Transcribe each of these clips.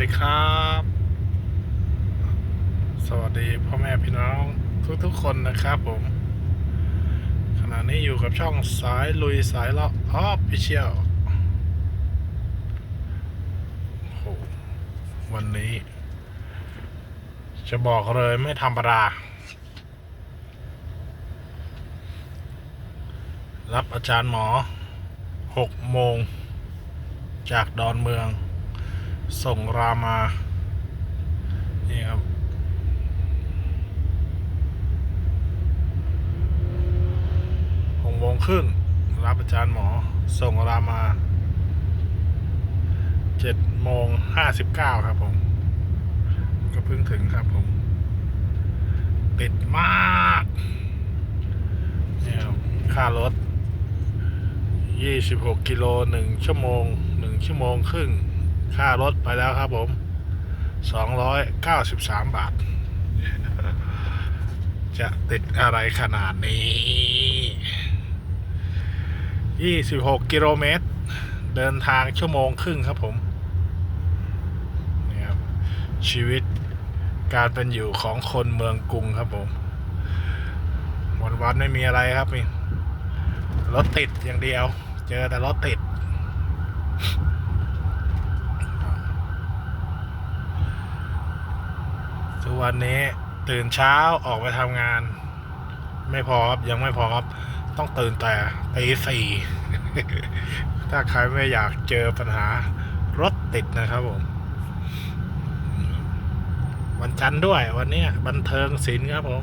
ดีครับ สวัสดีพ่อแม่พี่น้องทุกๆคนนะครับผม ขณะนี้อยู่กับช่องสายลุยสายเลาะออฟฟิเชียลโหวันนี้ จะบอกเลยไม่ธรรมดารับอาจารย์หมอหกโมง จากดอนเมือง ส่งรามา นี่ครับหกโมงครึ่งรับอาจารย์หมอ ส่งรามาเจ็ดโมงห้าสิบเก้าครับผม ก็เพิ่งถึงครับผม ติดมากเนี่ยครับค่ารถยี่สิบหกกิโลหนึ่งชั่วโมงหนึ่งชั่วโมงครึ่ง ค่ารถไปแล้วครับผมสองร้อยเก้าสิบสามบาท จะติดอะไรขนาดนี้26กิโลเมตร เดินทางชั่วโมงครึ่งครับผมนี่ครับชีวิตการเป็นอยู่ของคนเมืองกรุงครับผม วันวันไม่มีอะไรครับนี่รถติดอย่างเดียว เจอแต่รถติด ทุกวันนี้ตื่นเช้าออกไปทำงาน ไม่พอครับยังไม่พอครับต้องตื่นแต่ตีสี่ถ้าใครไม่อยากเจอปัญหารถติดนะครับผม วันจันทร์ด้วยวันนี้บันเทิงศิลป์ครับผม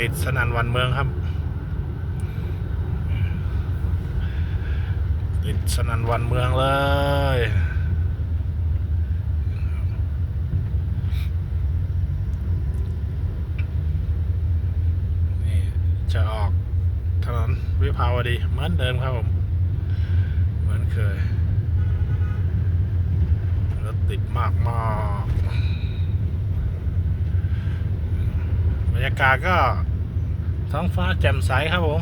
ติดสนันวันเมืองครับ ติดสนันวันเมืองเลย นี่ จะออกถนนวิภาวดีเหมือนเดิมครับผม เหมือนเคยรถติดมากมากบรรยากาศก็ท้องฟ้าแจ่มใสครับผม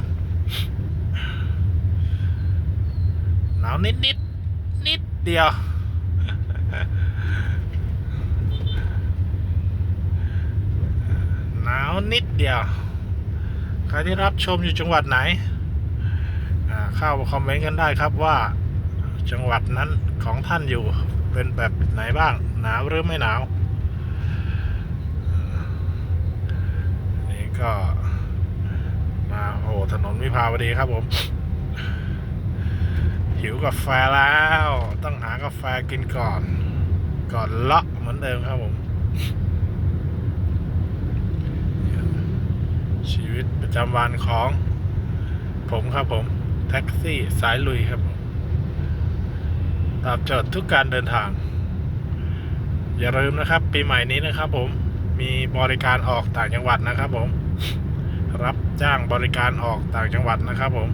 หนาวนิดนิดนิดเดียว หนาวนิดเดียว ใครที่รับชมอยู่จังหวัดไหนอ่าเข้ามาคอมเมนต์กันได้ครับว่าจังหวัดนั้นของท่านอยู่เป็นแบบไหนบ้าง หนาวหรือไม่หนาว นี่ก็มาโอ้ถนนวิภาวดีครับผม หิวกาแฟแล้ว ต้องหากาแฟกินก่อน ก่อนเลาะเหมือนเดิมครับผม ชีวิตประจำวันของ ผมครับผม แท็กซี่สายลุยครับผมตอบโจทย์ทุกการเดินทาง อย่าลืมนะครับ ปีใหม่นี้นะครับผมมีบริการออกต่างจังหวัดนะครับผม รับจ้างบริการออกต่างจังหวัดนะครับผม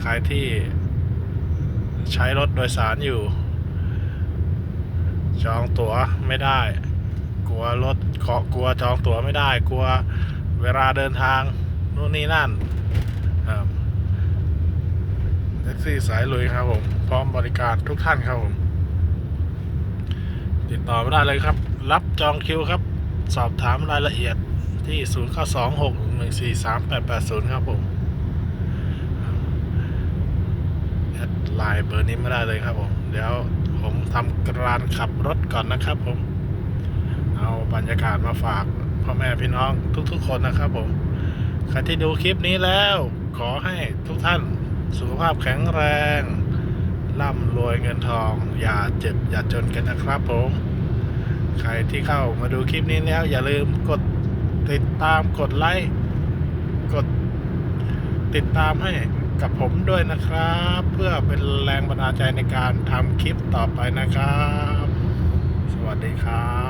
ใครที่ใช้รถโดยสารอยู่ จองตั๋วไม่ได้ กลัวรถเคาะกลัวจองตั๋วไม่ได้ กลัวเวลาเดินทางนู่นนี่นั่นแท็กซี่สายลุยครับผม พร้อมบริการทุกท่านครับผม ติดต่อไม่ได้เลยครับ รับจองคิวครับ สอบถามรายละเอียดที่ 0 9 2 6 1 4 3 8 8 0 ครับผมแอดไลน์เบอร์นี้ไม่ได้เลยครับผม เดี๋ยวผมทำการขับรถก่อนนะครับผม เอาบรรยากาศมาฝากพ่อแม่พี่น้องทุกๆ คนนะครับผมใครที่ดูคลิปนี้แล้ว ขอให้ทุกท่านสุขภาพแข็งแรง ร่ำรวยเงินทอง อย่าเจ็บอย่าจนกันนะครับผม ใครที่เข้ามาดูคลิปนี้แล้ว อย่าลืมกดติดตามกดไลค์กดติดตามให้กับผมด้วยนะครับ เพื่อเป็นแรงบันดาลใจในการทำคลิปต่อไปนะครับ สวัสดีครับ